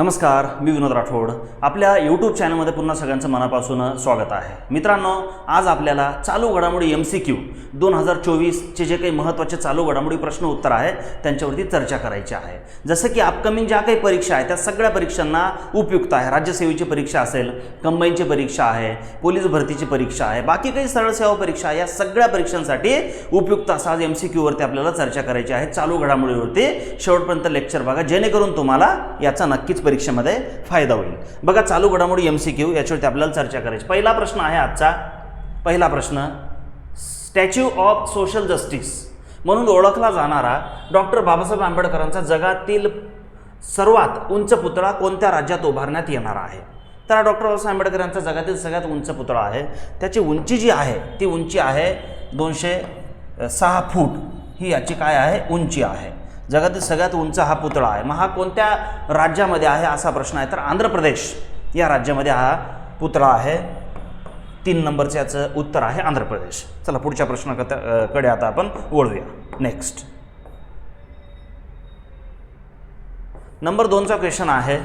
नमस्कार मी विनोद राठोड. आपल्या यूट्यूब चॅनलमध्ये पुन्हा सगळ्यांचं मनापासून स्वागत आहे. मित्रांनो आज आपल्याला चालू घडामोडी एम सी क्यू दोन हजार चोवीसचे जे काही महत्त्वाचे चालू घडामोडी प्रश्न उत्तर आहे त्यांच्यावरती चर्चा करायची आहे. जसं की अपकमिंग ज्या काही परीक्षा आहेत त्या सगळ्या परीक्षांना उपयुक्त आहे. राज्यसेवेची परीक्षा असेल कंबाईनची परीक्षा आहे पोलीस भरतीची परीक्षा आहे बाकी काही सरळ सेवा परीक्षा या सगळ्या परीक्षांसाठी उपयुक्त असा आज एम सी क्यूवरती आपल्याला चर्चा करायची आहे. चालू घडामोडीवरती शेवटपर्यंत लेक्चर बघा जेणेकरून तुम्हाला याचा नक्कीच परीक्षेमध्ये फायदा होईल. बघा चालू घडामोडी एम सी क्यू याच्यावरती आपल्याला चर्चा करायची. पहिला प्रश्न आहे आजचा. पहिला प्रश्न स्टॅच्यू ऑफ सोशल जस्टिस म्हणून ओळखला जाणारा डॉक्टर बाबासाहेब आंबेडकरांचा जगातील सर्वात उंच पुतळा कोणत्या राज्यात उभारण्यात येणार आहे? तर डॉक्टर बाबासाहेब आंबेडकर यांचा जगातील सगळ्यात उंच पुतळा आहे. त्याची उंची जी आहे ती उंची आहे दोनशे सहा फूट. ही याची काय आहे? उंची आहे. जगातील सगळ्यात उंच हा पुतळा आहे. मग हा कोणत्या राज्यामध्ये आहे असा प्रश्न आहे? तर आंध्र प्रदेश या राज्यामध्ये हा पुतळा आहे. तीन नंबरचं याचं उत्तर आहे आंध्र प्रदेश. चला पुढच्या प्रश्नाकडे कडे आता आपण वळूया. नेक्स्ट नंबर दोनचा क्वेश्चन आहे.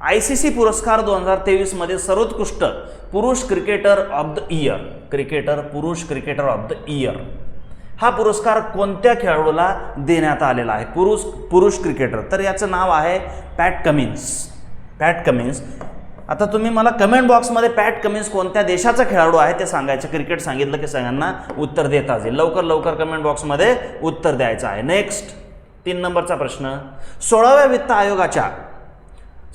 आय सी सी पुरस्कार दोन हजार तेवीसमध्ये सर्वोत्कृष्ट पुरुष cricketer of the year cricketer पुरुष क्रिकेटर ऑफ द इयर हा पुरस्कार कोणत्या खेळाडूला देण्यात आलेला आहे? पुरुष पुरुष क्रिकेटर तर याचं नाव आहे पॅट कमिन्स पॅट कमिन्स आता तुम्ही मला कमेंट बॉक्समध्ये पॅट कमिन्स कोणत्या देशाचा खेळाडू आहे ते सांगायचं क्रिकेट सांगितलं की सगळ्यांना उत्तर देता येईल. लवकर लवकर कमेंट बॉक्समध्ये उत्तर द्यायचं आहे. नेक्स्ट तीन नंबरचा प्रश्न. सोळाव्या वित्त आयोगाच्या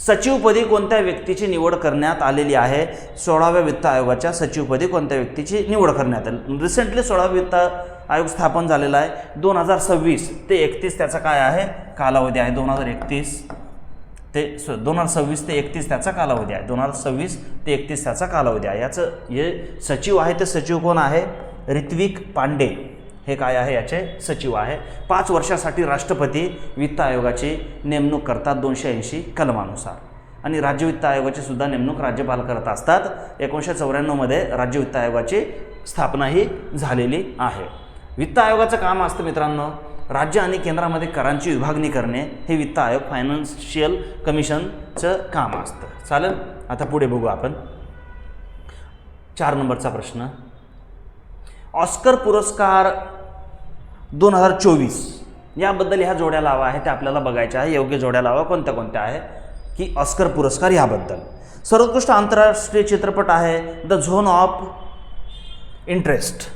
सचिवपदी कोणत्या व्यक्तीची निवड करण्यात आलेली आहे? सोळाव्या वित्त आयोगाच्या सचिवपदी कोणत्या व्यक्तीची निवड करण्यात आली? रिसेंटली सोळावा वित्त आयोग स्थापन झालेला आहे. दोन हजार सव्वीस ते एकतीस त्याचा काय आहे? कालावधी आहे. दोन हजार एकतीस ते स दोन हजार सव्वीस ते एकतीस त्याचा कालावधी आहे. दोन हजार सव्वीस ते एकतीस त्याचा कालावधी आहे. याचं जे सचिव आहे ते सचिव कोण आहे? ऋत्विक पांडे. हे काय आहे? याचे सचिव आहे. पाच वर्षासाठी राष्ट्रपती वित्त आयोगाची नेमणूक करतात दोनशे ऐंशी कलमानुसार. आणि राज्य वित्त आयोगाची सुद्धा नेमणूक राज्यपाल करत असतात. एकोणीसशे चौऱ्याण्णवमध्ये राज्य वित्त आयोगाची स्थापनाही झालेली आहे. वित्त आयोगाचं काम असतं मित्रांनो राज्य आणि केंद्रामध्ये करांची विभागणी करणे हे वित्त आयोग फायनान्शियल कमिशनचं काम असतं. चालेल? आता पुढे बघू आपण. चार नंबरचा प्रश्न. ऑस्कर पुरस्कार दोन हजार चोवीस. याबद्दल ह्या जोड्या लावा आहे त्या आपल्याला बघायच्या आहे. योग्य जोड्या लावा कोणत्या कोणत्या आहे. की ऑस्कर पुरस्कार याबद्दल. सर्वोत्कृष्ट आंतरराष्ट्रीय चित्रपट आहे the zone of interest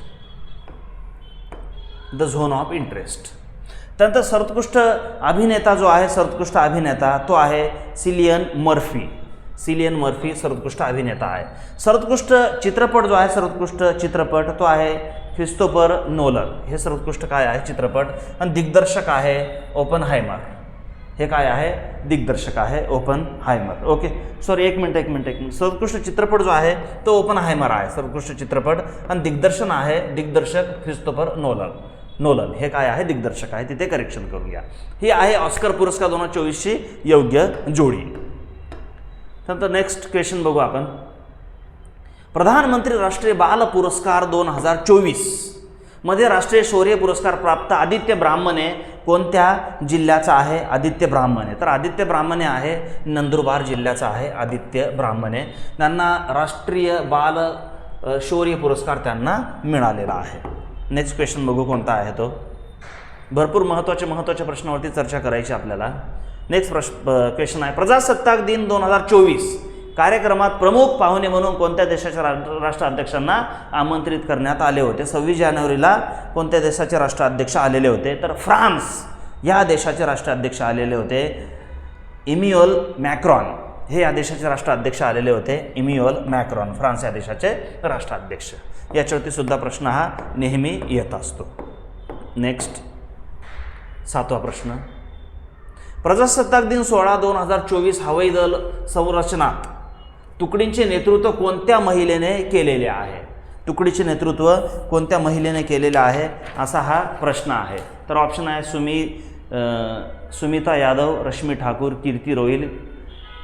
the zone of interest त्यानंतर सर्वोत्कृष्ट अभिनेता जो आहे सर्वोत्कृष्ट अभिनेता तो आहे सिलियन मर्फी सिलियन मर्फी सर्वोत्कृष्ट अभिनेता आहे. सर्वोत्कृष्ट चित्रपट जो आहे सर्वोत्कृष्ट चित्रपट तो आहे ख्रिस्तोफर नोलन. हे सर्वोत्कृष्ट काय आहे? चित्रपट. आणि दिग्दर्शक आहे ओपन हायमर हे काय आहे? दिग्दर्शक आहे ओपन हायमर ओके? सॉरी एक मिनटं एक मिनटं एक मिनिट. सर्वोत्कृष्ट चित्रपट जो आहे तो ओपन हायमर आहे सर्वोत्कृष्ट चित्रपट. आणि दिग्दर्शन आहे दिग्दर्शक ख्रिस्तोफर नोलन. नोलन. हे काय आहे? दिग्दर्शक आहे. तिथे करेक्शन करूया. ही आहे ऑस्कर पुरस्कार दोन हजार चोवीसची योग्य जोडी. त्यानंतर नेक्स्ट क्वेश्चन बघू आपण. प्रधानमंत्री राष्ट्रीय बाल पुरस्कार दोन हजार चोवीसमध्ये राष्ट्रीय शौर्य पुरस्कार प्राप्त आदित्य ब्राह्मणे कोणत्या जिल्ह्याचा आहे? आदित्य ब्राह्मणे. तर आदित्य ब्राह्मणे आहे नंदुरबार जिल्ह्याचा आहे आदित्य ब्राह्मणे. त्यांना राष्ट्रीय बाल शौर्य पुरस्कार त्यांना मिळालेला आहे. नेक्स्ट क्वेश्चन बघू कोणता आहे तो. भरपूर महत्त्वाच्या महत्त्वाच्या प्रश्नावरती चर्चा करायची आपल्याला. नेक्स्ट प्रश्न क्वेश्चन आहे. प्रजासत्ताक दिन दोन हजार चोवीस. कार्यक्रमात प्रमुख पाहुणे म्हणून कोणत्या देशाच्या रा- राष्ट्राध्यक्षांना आमंत्रित करण्यात आले होते? सव्वीस जानेवारीला कोणत्या देशाचे राष्ट्राध्यक्ष आलेले होते? तर फ्रान्स या देशाचे राष्ट्राध्यक्ष आलेले होते. इमिओल मॅक्रॉन हे या देशाचे राष्ट्राध्यक्ष आलेले होते. इमिओल मॅक्रॉन फ्रान्स या देशाचे राष्ट्राध्यक्ष. याच्यावरती सुद्धा प्रश्न हा नेहमी येत असतो. नेक्स्ट. सातवा प्रश्न. प्रजासत्ताक दिन सोळा दोन हजार चोवीस हवाई दल संरचनात तुकडींचे नेतृत्व कोणत्या महिलेने केलेले आहे? तुकडीचे नेतृत्व कोणत्या महिलेने केलेले आहे? असा हा प्रश्न आहे. तर ऑप्शन आहे सुमी सुमिता यादव रश्मी ठाकूर कीर्ती रोहिल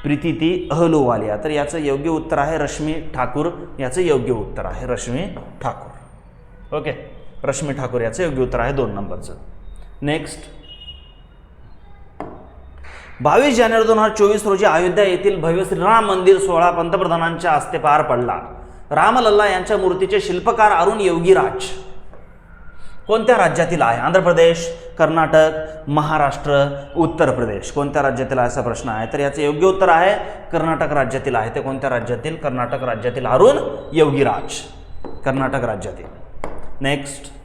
प्रीती ती अहलुवालिया तर याचं योग्य उत्तर आहे रश्मी ठाकूर. याचं योग्य उत्तर आहे रश्मी ठाकूर. ओके. रश्मी ठाकूर याचं योग्य उत्तर आहे दोन नंबरचं. नेक्स्ट बावीस जानेवारी दोन हजार चोवीस रोजी अयोध्या येथील भव्य श्रीराम मंदिर सोहळा पंतप्रधानांच्या हस्ते पार पडला. रामलल्ला यांच्या मूर्तीचे शिल्पकार अरुण योगीराज. कोणत्या राज्यातील आहे? आंध्र प्रदेश कर्नाटक महाराष्ट्र उत्तर प्रदेश. कोणत्या राज्यातील आहे असा प्रश्न आहे? तर याचं योग्य उत्तर आहे कर्नाटक राज्यातील आहे. ते कोणत्या राज्यातील? कर्नाटक राज्यातील अरुण योगीराज. कर्नाटक राज्यातील. नेक्स्ट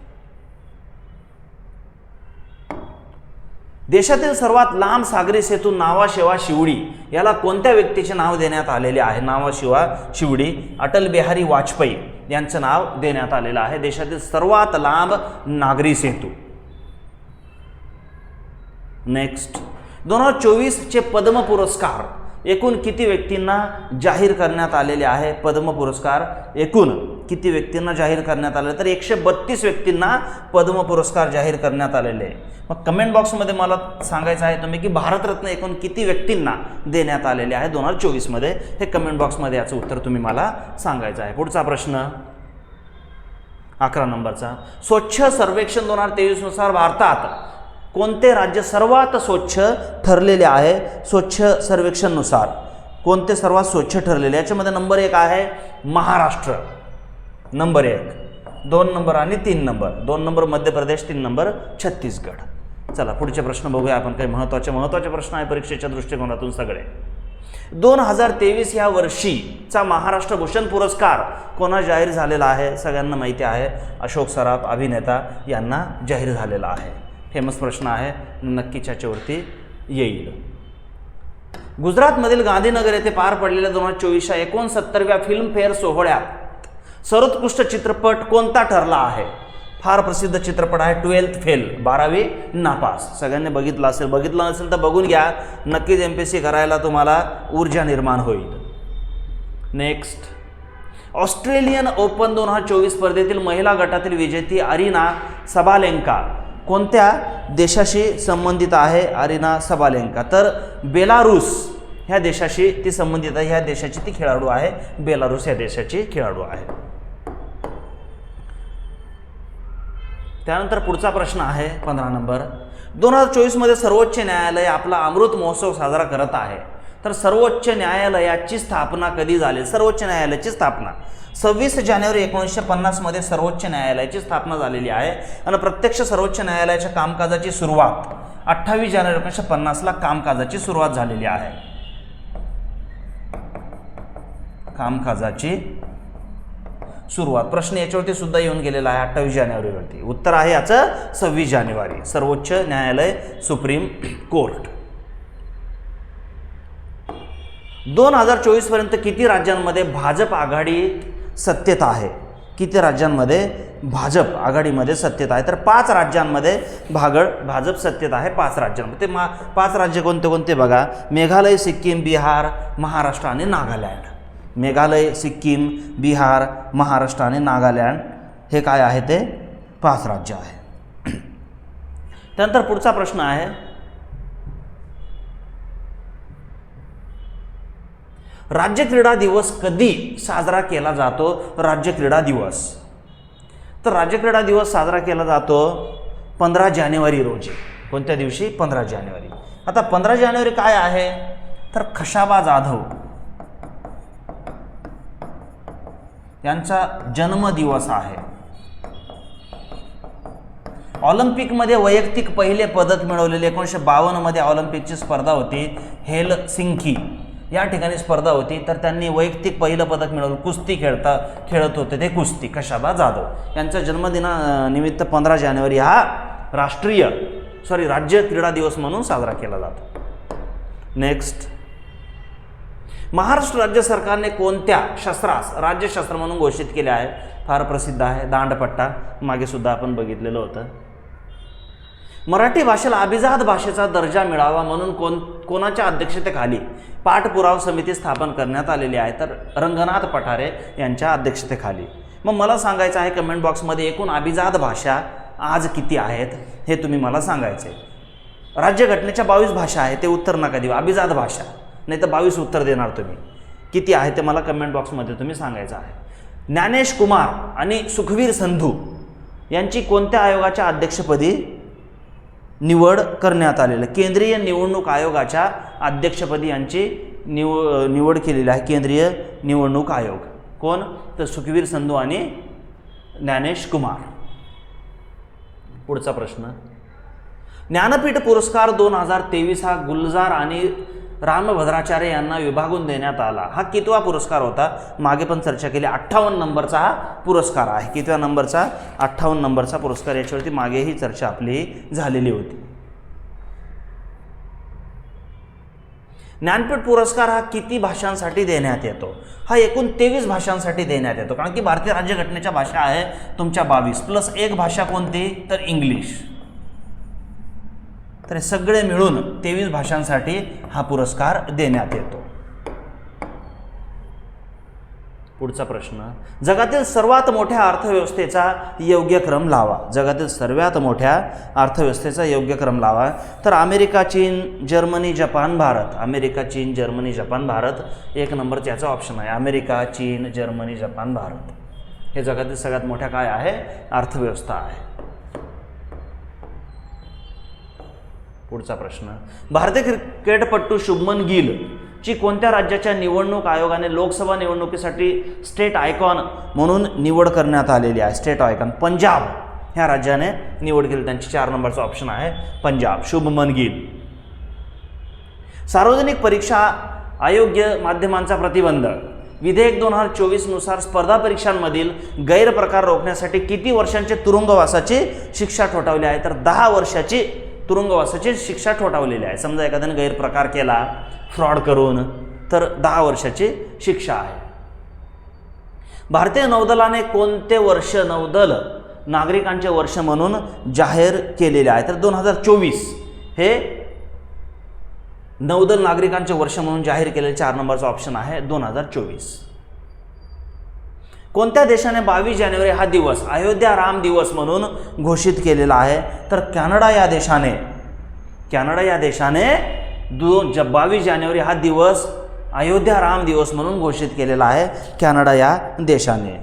देशातील सर्वात लांब सागरी सेतू नावाशेवा शिवडी याला कोणत्या व्यक्तीचे नाव देण्यात आलेले आहे? नावाशिवा शिवडी अटल बिहारी वाजपेयी यांचं नाव देण्यात आलेलं आहे. देशातील सर्वात लांब नागरी सेतू. नेक्स्ट दोन हजार चोवीसचे पद्म पुरस्कार. एकूण किती व्यक्तींना जाहीर करण्यात आलेले आहे पद्म पुरस्कार? एकूण किती व्यक्तींना जाहीर करण्यात आले तर एकशे बत्तीस व्यक्तींना पद्म पुरस्कार जाहीर करण्यात आलेले आहे. मग कमेंट बॉक्समध्ये मला सांगायचं आहे तुम्ही की भारतरत्न एकूण किती व्यक्तींना देण्यात आलेले आहे दोन हजार चोवीसमध्ये हे कमेंट बॉक्समध्ये याचं उत्तर तुम्ही मला सांगायचं आहे. पुढचा प्रश्न. अकरा नंबरचा. स्वच्छ सर्वेक्षण दोन हजार तेवीसनुसार भारतात कोणते राज्य सर्वात स्वच्छ ठरलेले आहे? स्वच्छ सर्वेक्षणनुसार. कोणते सर्वात स्वच्छ ठरलेले? याच्यामध्ये नंबर एक आहे महाराष्ट्र. नंबर एक. दोन नंबर आणि तीन नंबर. दोन नंबर मध्य प्रदेश तीन नंबर छत्तीसगड. चला पुढचे प्रश्न बघूया आपण. काही महत्त्वाचे महत्त्वाचे प्रश्न आहे परीक्षेच्या दृष्टिकोनातून सगळे. दोन हजार तेवीस ह्या वर्षीचा महाराष्ट्र भूषण पुरस्कार कोणा जाहीर झालेला आहे? सगळ्यांना माहिती आहे. अशोक सराफ अभिनेता यांना जाहीर झालेला आहे. फेमस प्रश्न आहे. नक्कीच याच्यावरती येईल. गुजरातमधील गांधीनगर येथे पार पडलेल्या दोन हजार चोवीसच्या एकोणसत्तरव्या फिल्मफेअर सोहळ्यात सर्वोत्कृष्ट चित्रपट कोणता ठरला आहे? फार प्रसिद्ध चित्रपट आहे ट्वेल्थ फेल बारावी नापास. सगळ्यांनी बघितलं असेल. बघितलं नसेल तर बघून घ्या. नक्कीच एम पी सी करायला तुम्हाला ऊर्जा निर्माण होईल. नेक्स्ट ऑस्ट्रेलियन ओपन दोन हजार चोवीस स्पर्धेतील महिला गटातील विजेती अरिना सबालेंका कोणत्या देशाशी संबंधित आहे अरिना सबालेंका? तर बेलारूस ह्या देशाशी ती संबंधित आहे ह्या देशाची ती खेळाडू आहे. बेलारूस या देशाची खेळाडू आहे. त्यानंतर पुढचा प्रश्न आहे पंधरा नंबर. दोन हजार चोवीसमध्ये सर्वोच्च न्यायालय आपला अमृत महोत्सव साजरा करत आहे. तर सर्वोच्च न्यायालयाची स्थापना कधी झाली? सर्वोच्च न्यायालयाची स्थापना. सव्वीस जानेवारी एकोणीसशे पन्नासमध्ये सर्वोच्च न्यायालयाची स्थापना झालेली आहे. आणि प्रत्यक्ष सर्वोच्च न्यायालयाच्या कामकाजाची सुरुवात अठ्ठावीस जानेवारी एकोणीसशे पन्नासला कामकाजाची सुरुवात झालेली आहे. कामकाजाची सुरुवात. प्रश्न याच्यावरती सुद्धा येऊन गेलेला आहे अठ्ठावीस जानेवारीवरती. उत्तर आहे याचं सव्वीस जानेवारी. सर्वोच्च न्यायालय सुप्रीम कोर्ट. दोन हजार चोवीसपर्यंत किती राज्यांमध्ये भाजप आघाडी सत्तेत आहे? किती राज्यांमध्ये भाजप आघाडीमध्ये सत्तेत आहे? तर पाच राज्यांमध्ये भागड भाजप सत्तेत आहे पाच राज्यांमध्ये. ते मा पाच राज्य कोणते कोणते बघा? मेघालय सिक्कीम बिहार महाराष्ट्र आणि नागालँड. मेघालय सिक्कीम बिहार महाराष्ट्र आणि नागालँड हे काय आहे ते? पाच राज्य आहे. त्यानंतर पुढचा प्रश्न आहे. राज्य क्रीडा दिवस कधी साजरा केला जातो? राज्य क्रीडा दिवस. तर राज्य क्रीडा दिवस साजरा केला जातो पंधरा जानेवारी रोजी. कोणत्या दिवशी? पंधरा जानेवारी. आता पंधरा जानेवारी काय आहे? तर खशाबा जाधव. यांचा जन्मदिवस आहे. ऑलिम्पिकमध्ये वैयक्तिक पहिले पदक मिळवलेले एकोणीसशे बावन्नमध्ये ऑलिम्पिकची स्पर्धा होती हेल सिंकी या ठिकाणी स्पर्धा होती तर त्यांनी वैयक्तिक पहिलं पदक मिळवलं कुस्ती खेळता खेळत होते ते कुस्ती. कशाबा जाधव यांचा जन्मदिना निमित्त पंधरा जानेवारी हा राष्ट्रीय सॉरी राज्य क्रीडा दिवस म्हणून साजरा केला जातो. नेक्स्ट महाराष्ट्र राज्य सरकारने कोणत्या शस्त्रास राज्यशस्त्र म्हणून घोषित केले आहे? फार प्रसिद्ध आहे दांडपट्टा. मागे सुद्धा आपण बघितलेलं होतं. मराठी भाषेला अभिजात भाषेचा दर्जा मिळावा म्हणून कोण कोणाच्या अध्यक्षतेखाली पाठपुराव समिती स्थापन करण्यात आलेली आहे तर रंगनाथ पठारे यांच्या अध्यक्षतेखाली. मग मला सांगायचं आहे कमेंट बॉक्समध्ये एकूण अभिजात भाषा आज किती आहेत हे तुम्ही मला सांगायचे राज्यघटनेच्या बावीस भाषा आहेत ते उत्तर नका देऊ अभिजात भाषा. नाही तर बावीस उत्तर देणार तुम्ही. किती आहे ते मला कमेंट बॉक्समध्ये तुम्ही सांगायचं आहे. ज्ञानेश कुमार आणि सुखवीर संधू यांची कोणत्या आयोगाच्या अध्यक्षपदी निवड करण्यात आलेलं. केंद्रीय निवडणूक आयोगाच्या अध्यक्षपदी यांची निव निवड केलेली आहे. केंद्रीय निवडणूक आयोग. कोण? तर सुखवीर संधू आणि ज्ञानेश कुमार. पुढचा प्रश्न. ज्ञानपीठ पुरस्कार दोन हजार तेवीस हा गुलजार आणि रामभद्राचार्य यांना विभागून देण्यात आला. हा कितवा पुरस्कार होता? मागे पण चर्चा केली. अठ्ठावन्न नंबरचा हा पुरस्कार आहे. कितव्या नंबरचा? अठ्ठावन्न नंबरचा पुरस्कार याच्यावरती मागेही चर्चा आपली झालेली होती. ज्ञानपीठ पुरस्कार हा किती भाषांसाठी देण्यात येतो? हा एकूण तेवीस भाषांसाठी देण्यात येतो. कारण की भारतीय राज्यघटनेच्या भाषा आहे तुमच्या बावीस. प्लस एक भाषा कोणती? तर इंग्लिश. तर हे सगळे मिळून तेवीस भाषांसाठी हा पुरस्कार देण्यात येतो. पुढचा प्रश्न जगातील सर्वात मोठ्या अर्थव्यवस्थेचा योग्य क्रम लावा. जगातील सर्वात मोठ्या अर्थव्यवस्थेचा योग्य क्रम लावा. तर अमेरिका चीन जर्मनी जपान भारत. अमेरिका चीन जर्मनी जपान भारत. एक नंबर त्याचा ऑप्शन आहे. अमेरिका चीन जर्मनी जपान भारत. हे जगातील सगळ्यात मोठ्या काय आहे? अर्थव्यवस्था आहे. पुढचा प्रश्न. भारतीय क्रिकेटपट्टू शुभमन गिल ची कोणत्या राज्याच्या निवडणूक आयोगाने लोकसभा निवडणुकीसाठी स्टेट आयकॉन म्हणून निवड करण्यात आलेली आहे? State icon Punjab. ह्या राज्याने निवड केली. त्यांची चार नंबरचा ऑप्शन आहे पंजाब. शुभमन गिल. सार्वजनिक परीक्षा अयोग्य माध्यमांचा प्रतिबंध. विधेयक दोन हजार चोवीसनुसार स्पर्धा परीक्षांमधील गैरप्रकार रोखण्यासाठी किती वर्षांचे तुरुंगवासाची शिक्षा ठोठावली आहे? तर दहा वर्षाची तुरुंगवासाची शिक्षा ठोठावलेली आहे. समजा एखाद्याने गैरप्रकार केला फ्रॉड करून तर दहा वर्षाची शिक्षा आहे. भारतीय नौदलाने कोणते वर्ष नौदल नागरिकांचे वर्ष म्हणून जाहीर केलेले आहे? तर दोन हजार चोवीस हे नौदल नागरिकांचे वर्ष म्हणून जाहीर केलेले चार नंबरचा ऑप्शन आहे दोन हजार चोवीस. कोणत्या देशाने बावीस जानेवारी हा दिवस अयोध्या राम दिवस म्हणून घोषित केलेला आहे? तर कॅनडा या देशाने कॅनडा या देशाने दोन ज बावीस जानेवारी हा दिवस अयोध्या राम दिवस म्हणून घोषित केलेला आहे कॅनडा या देशाने.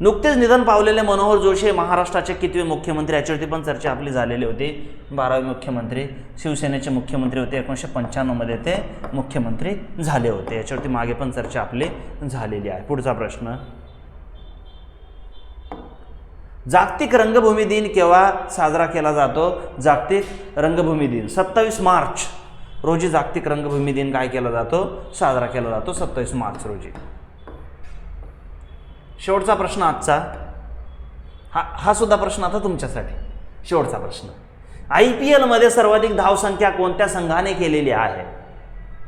नुकतेच निधन पावलेले मनोहर जोशी महाराष्ट्राचे कितवे मुख्यमंत्री याच्यावरती पण चर्चा आपली झालेली होती. बारावे मुख्यमंत्री शिवसेनेचे मुख्यमंत्री होते एकोणीसशे पंच्याण्णवमध्ये ते मुख्यमंत्री झाले होते. याच्यावरती मागे पण चर्चा आपली झालेली आहे. पुढचा प्रश्न. जागतिक रंगभूमी दिन केव्हा साजरा केला जातो? जागतिक रंगभूमी दिन सत्तावीस मार्च रोजी जागतिक रंगभूमी दिन काय केला जातो? साजरा केला जातो सत्तावीस मार्च रोजी. शेवटचा प्रश्न आजचा. हा हा सुद्धा प्रश्न आता तुमच्यासाठी. शेवटचा प्रश्न. आय पी एलमध्ये सर्वाधिक धावसंख्या कोणत्या संघाने केलेली आहे?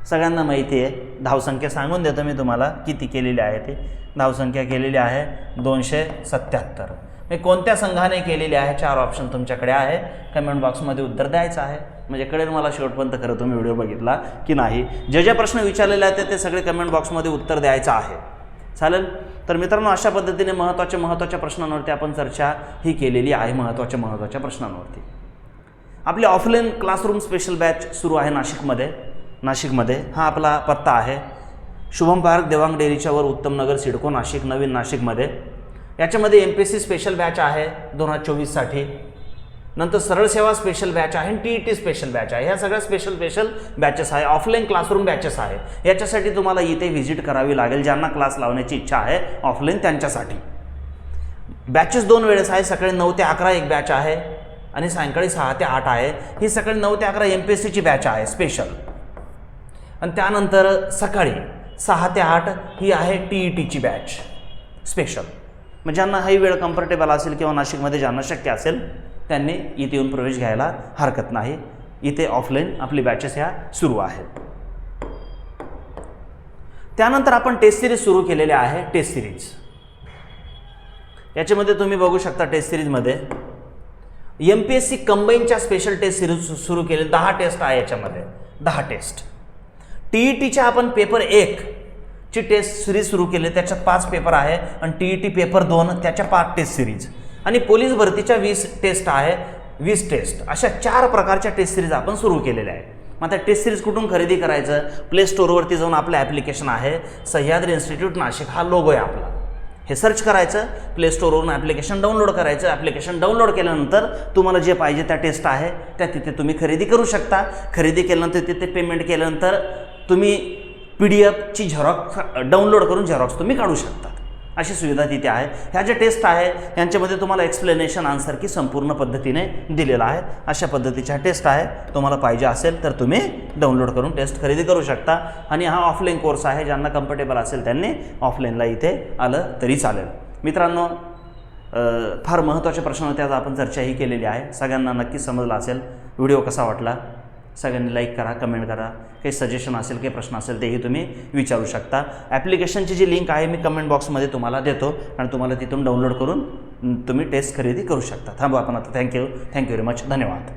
सगळ्यांना माहिती आहे धावसंख्या सांगून देतो मी तुम्हाला किती केलेली आहे ती. धावसंख्या केलेली आहे दोनशे सत्याहत्तर. मी कोणत्या संघाने केलेली आहे? चार ऑप्शन तुमच्याकडे आहे. कमेंट बॉक्समध्ये उत्तर द्यायचं आहे. म्हणजे कळेल मला शेवटपर्यंत खरं तुम्ही व्हिडिओ बघितला की नाही. जे जे प्रश्न विचारलेले आहेत ते सगळे कमेंट बॉक्समध्ये उत्तर द्यायचं आहे. चालेल? तर मित्रांनो अशा पद्धतीने महत्त्वाच्या महत्त्वाच्या प्रश्नांवरती आपण चर्चा ही केलेली आहे महत्त्वाच्या महत्त्वाच्या प्रश्नांवरती. आपली ऑफलाईन क्लासरूम स्पेशल बॅच सुरू आहे नाशिकमध्ये. नाशिकमध्ये. हा आपला पत्ता आहे. शुभम पार्क देवांग डेअरीच्या वर उत्तम नगर सिडको नाशिक नवीन नाशिकमध्ये. याच्यामध्ये M P S C special batch आहे दोन हजार चोवीससाठी. नंतर सरळ सेवा स्पेशल बॅच आहे आणि T E T special batch आहे. ह्या सगळ्या स्पेशल स्पेशल बॅचेस आहे. ऑफलाईन क्लासरूम बॅचेस आहे. याच्यासाठी तुम्हाला इथे व्हिजिट करावी लागेल. ज्यांना क्लास लावण्याची इच्छा आहे ऑफलाईन त्यांच्यासाठी. बॅचेस दोन वेळेस आहे. सकाळी नऊ ते अकरा एक बॅच आहे. आणि सायंकाळी सहा ते आठ आहे. ही सकाळी नऊ ते अकरा एम पी एस सीची बॅच आहे. स्पेशल आणि त्यानंतर सकाळी सहा ते आठ ही आहे टी ई टीची बॅच स्पेशल मग ज्यांना हाही वेळ कम्फर्टेबल असेल किंवा नाशिकमध्ये ज्यांना शक्य असेल त्यांनी इथे येऊन प्रवेश घ्यायला हरकत नाही. इथे ऑफलाईन आपली बॅचेस ह्या सुरू आहेत. त्यानंतर आपण टेस्ट सिरीज सुरू केलेले आहे टेस्ट सिरीज याच्यामध्ये तुम्ही बघू शकता टेस्ट सिरीजमध्ये एम पी एस सी कंबाईनच्या स्पेशल टेस्ट सिरीज सुरू केले. दहा टेस्ट आहे याच्यामध्ये. दहा टेस्ट टी ई टीच्या आपण पेपर एक ची टेस्ट सिरीज सुरू केली. त्याच्यात पाच पेपर आहे. आणि टी ई टी पेपर दोन त्याच्या पाच टेस्ट सिरीज आणि पोलीस भरतीच्या वीस टेस्ट आहे वीस टेस्ट. अशा चार प्रकारच्या टेस्ट सिरीज आपण सुरू केलेल्या आहे मग आता टेस्ट सिरीज कुठून खरेदी करायचं? प्ले स्टोअरवरती जाऊन आपलं ॲप्लिकेशन आहे. सह्याद्री इन्स्टिट्यूट नाशिक हा लोगो आहे आपला. हे सर्च करायचं प्ले स्टोरवरून ॲप्लिकेशन डाउनलोड करायचं. ॲप्लिकेशन डाउनलोड केल्यानंतर तुम्हाला जे पाहिजे त्या टेस्ट आहे त्या तिथे तुम्ही खरेदी करू शकता. खरेदी केल्यानंतर तिथे पेमेंट केल्यानंतर तुम्ही पी डी एफची झेरॉक्स डाउनलोड करून झेरॉक्स तुम्ही काढू शकता. अशी सुविधा तिथे आहे. ह्या ज्या टेस्ट आहे यांच्यामध्ये तुम्हाला एक्सप्लेनेशन आन्सर की संपूर्ण पद्धतीने दिलेला आहे. अशा पद्धतीच्या टेस्ट आहे. तुम्हाला पाहिजे असेल तर तुम्ही डाउनलोड करून टेस्ट खरेदी करू शकता. आणि हा ऑफलाईन कोर्स आहे ज्यांना कम्फर्टेबल असेल त्यांनी ऑफलाईनला इथे आलं तरी चालेल. मित्रांनो फार महत्त्वाचे प्रश्न होते. आज आपण चर्चाही केलेली आहे. सगळ्यांना नक्की समजला असेल. व्हिडिओ कसा वाटला? सगळ्यांनी लाईक करा कमेंट करा. काही सजेशन असेल काही प्रश्न असेल तेही तुम्ही विचारू शकता. ॲप्लिकेशनची जी लिंक आहे मी कमेंट बॉक्समध्ये तुम्हाला देतो आणि तुम्हाला तिथून डाउनलोड करून तुम्ही टेस्ट खरेदी करू शकता. थांबू आपण आता. थँक्यू थँक्यू व्हेरी मच धन्यवाद.